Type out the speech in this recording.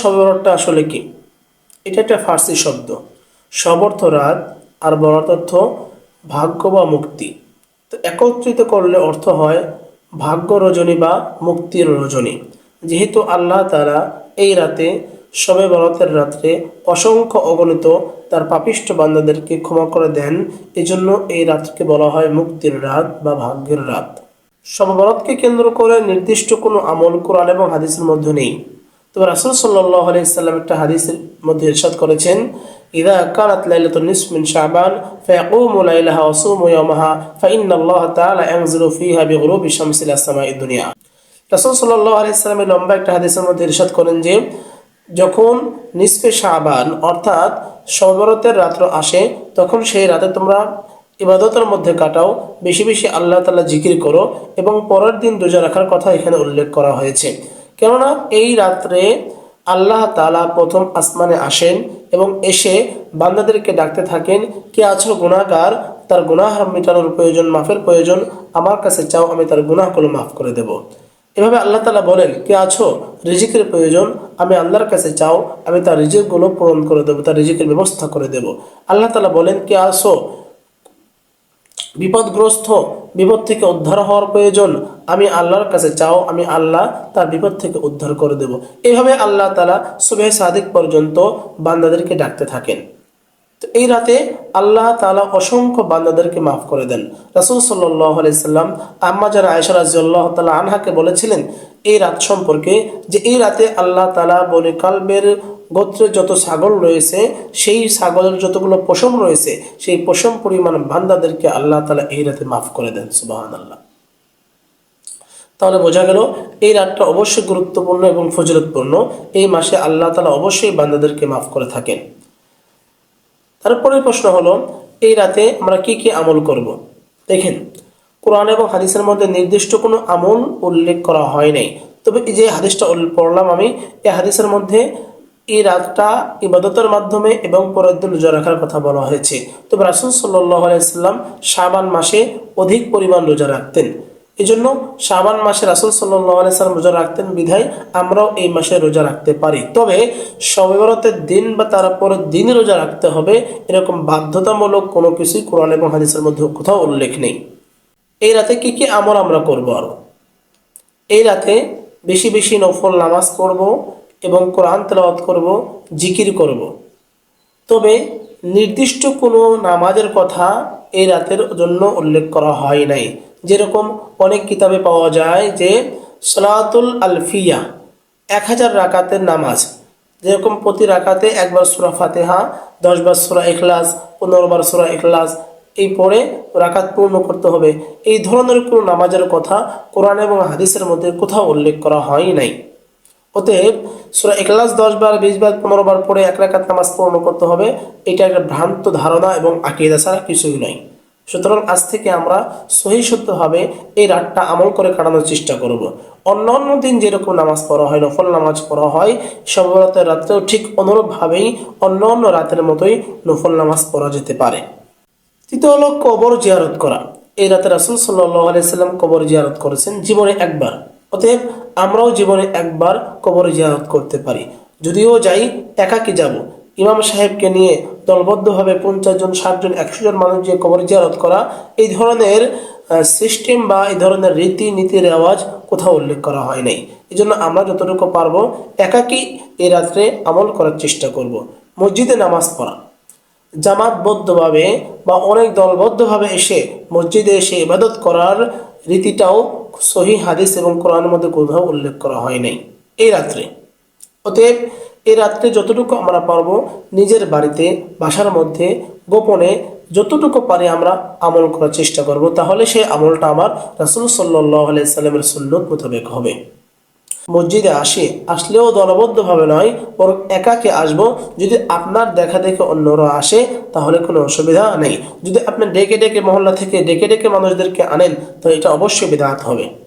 সবরটা আসলে কি? এটা একটা ফার্সি শব্দ। সবর্থ রাত আর বরাত অর্থ ভাগ্য বা মুক্তি। তো একত্রিত করলে অর্থ হয় ভাগ্য রজনী বা মুক্তির রজনী। যেহেতু আল্লাহ তারা এই রাতে, সবে বরাতের রাত্রে অসংখ্য অগণিত তার পাপিষ্ট বান্দাদেরকে ক্ষমা করে দেন, এজন্য এই রাতকে বলা হয় মুক্তির রাত বা ভাগ্যের রাত। সববরতকে কেন্দ্র করে নির্দিষ্ট কোনো আমল কোরআন এবং হাদিসের মধ্যে নেই। তবে রাসুল সাল্লাহ আলাইসাল্লাম একটা হাদিসের মধ্যে ইরশাদ করেছেন, ইদা লাইলাতুন নিসফ মিন শাবান ফায়াকুমু লাইলাহা ওয়া সুমু ইয়াওমাহা ফাইন্না আল্লাহ তাআলা ইয়ানজিলু ফিহা বিগুরুবি শামসি ইলা সামাই দুনিয়া। রাসূল সাল্লাল্লাহু আলাইহি লম্বা একটা হাদিসের মধ্যে ইরশাদ করেন যে, যখন নিসফে শাবান, অর্থাৎ সবরতের রাত্র আসে, তখন সেই রাতে তোমরা ইবাদতের মধ্যে কাটাও, বেশি বেশি আল্লাহ তালা জিকির করো এবং পরের দিন রোজা রাখার কথা এখানে উল্লেখ করা হয়েছে। কেননা এই রাত্রে আল্লাহ তালা প্রথম আসমানে আসেন এবং এসে বান্দাদেরকে ডাকতে থাকেন, কে আছো গুণাগার তার গুনাহ মেটানোর প্রয়োজন, মাফের প্রয়োজন, আমার কাছে চাও আমি তার গুনাহগুলো মাফ করে দেব। এভাবে আল্লাহ তালা বলেন, কে আছো? রিজিকের প্রয়োজন, আমি আল্লাহর কাছে চাও, আমি তার রিজিকগুলো পূরণ করে দেবো, তার রিজিকের ব্যবস্থা করে দেব। আল্লাহ তালা বলেন, কে আছো? বিপদগ্রস্ত, বিপদ থেকে উদ্ধার হওয়ার প্রয়োজন। আমি আল্লাহর কাছে চাও, আমি আল্লাহ তার বিপদ থেকে উদ্ধার করে দেব। এইভাবে আল্লাহ তালা সুবেহ সাদিক পর্যন্ত বান্দাদেরকে ডাকতে থাকেন। তো এই রাতে আল্লাহ তালা অসংখ্য বান্দাদেরকে মাফ করে দেন। রাসুল সাল্লাহ আলাইসাল্লাম আম্মা যারা আয়সা রাজিউল্লাহ তালা আনহাকে বলেছিলেন, এই রাত সম্পর্কে যে এই রাতে আল্লাহ তালা বনে কালবের গোত্রে যত ছাগল রয়েছে, সেই ছাগলের যতগুলো পশম রয়েছে, সেই পশম পরিমাণ বান্দাদেরকে আল্লাহ তালা এই রাতে মাফ করে দেন সুবাহান আল্লাহ তাহলে বোঝা গেল, এই রাতটা অবশ্যই গুরুত্বপূর্ণ এবং ফজিলতপূর্ণ। এই মাসে আল্লাহ তালা অবশ্যই বান্দাদেরকে মাফ করে থাকেন। তারপরের প্রশ্ন হলো, এই রাতে আমরা কি কি আমল করব? দেখেন, কোরআন এবং হাদিসের মধ্যে নির্দিষ্ট কোনো আমল উল্লেখ করা হয় নাই। তবে এই যে হাদিসটা পড়লাম আমি, এই হাদিসের মধ্যে এই রাতটা ইবাদতের মাধ্যমে এবং পরের দিন রোজা রাখার কথা বলা হয়েছে। তবে রাসুল সাল্লাহ আলাইসাল্লাম শাবান মাসে অধিক পরিমাণ রোজা রাখতেন। এই জন্য শাবান মাসে রাসুল সাল্লাহ আলাইসাল্লাম রোজা রাখতেন বিধায় আমরাও এই মাসে রোজা রাখতে পারি। তবে সবেবরতের দিন বা তার পরের দিন রোজা রাখতে হবে এরকম বাধ্যতামূলক কোনো কিছুই কোরআন এবং হাদিসের মধ্যে কোথাও উল্লেখ নেই। এই রাতে কি কি আমল আমরা করব আরও? এই রাতে বেশি বেশি নফল নামাজ পড়ব এবং কোরআন তেলাওয়াত করব, জিকির করব। তবে নির্দিষ্ট কোনো নামাজের কথা এই রাতের জন্য উল্লেখ করা হয় নাই। যেরকম অনেক কিতাবে পাওয়া যায় যে সলাতুল আলফিয়া, এক হাজার রাকাতের নামাজ। যেরকম প্রতি রাকাতে একবার সুরা ফাতেহা দশবার সুরা এখলাস পনেরো বার সুরা এখলাস এই পরে রাকাত পূর্ণ করতে হবে। এই ধরনের কোনো নামাজের কথা কোরআন এবং হাদিসের মধ্যে কোথাও উল্লেখ করা হয় নাই। অতএব সুরা এখলাস দশ বার, বিশ বার, পনেরো বার পরে এক রাকাত নামাজ পূর্ণ করতে হবে। এটা একটা ভ্রান্ত ধারণা এবং আকিদা ছাড়া কিছুই নয়। সুতরাং আজ থেকে আমরা সহি শুদ্ধভাবে এই রাতটা আমল করে কাটানোর চেষ্টা করব। অন্য অন্য দিন যেরকম নামাজ পড়া হয়, নফল নামাজ পড়া হয় সবরাতের রাত্রেও ঠিক অনুরূপভাবেই অন্য অন্য রাতের মতোই নফল নামাজ পড়া যেতে পারে। তৃতীয় হলো কবর জিয়ারত করা। এই রাতে রাসুল সাল্লাহ আলাইসাল্লাম কবর জিয়ারত করেছেন জীবনে একবার। অতএব আমরাও জীবনে একবার কবর জিয়ারত করতে পারি। যদিও যাই একাকি যাব? ইমাম সাহেবকে নিয়ে দলবদ্ধভাবে পঞ্চাশ জন, ষাট জন, একশো জন মানুষ যে কবর জিয়ারত করা, এই ধরনের সিস্টেম বা এই ধরনের রীতি নীতি রেওয়াজ কোথাও উল্লেখ করা হয় নাই। এই জন্য আমরা যতটুকু পারব, একাকি এই রাত্রে আমল করার চেষ্টা করব। মসজিদে নামাজ পড়া। জামাতবদ্ধভাবে বা অনেক দলবদ্ধভাবে এসে মসজিদে এসে ইবাদত করার রীতিটাও সহি হাদিস এবং কোরআনের মধ্যে কোথাও উল্লেখ করা হয় নাই। এই রাত্রে। অতএব এই রাত্রে যতটুকু আমরা পারব নিজের বাড়িতে, বাসার মধ্যে, গোপনে যতটুকু পারি আমরা আমল করার চেষ্টা করব। তাহলে সেই আমলটা আমার রাসুল সাল্লাহ আলাইসাল্লামের সুন্নত মোতাবেক হবে। মসজিদে আসে, আসলেও দলবদ্ধভাবে নয়, বরং একাকে আসব। যদি আপনার দেখা দেখে অন্যরা আসে, তাহলে কোনো অসুবিধা নেই। যদি আপনি ডেকে ডেকে মহল্লা থেকে ডেকে ডেকে মানুষদেরকে আনেন, তো এটা অবশ্যই বিধাত হবে।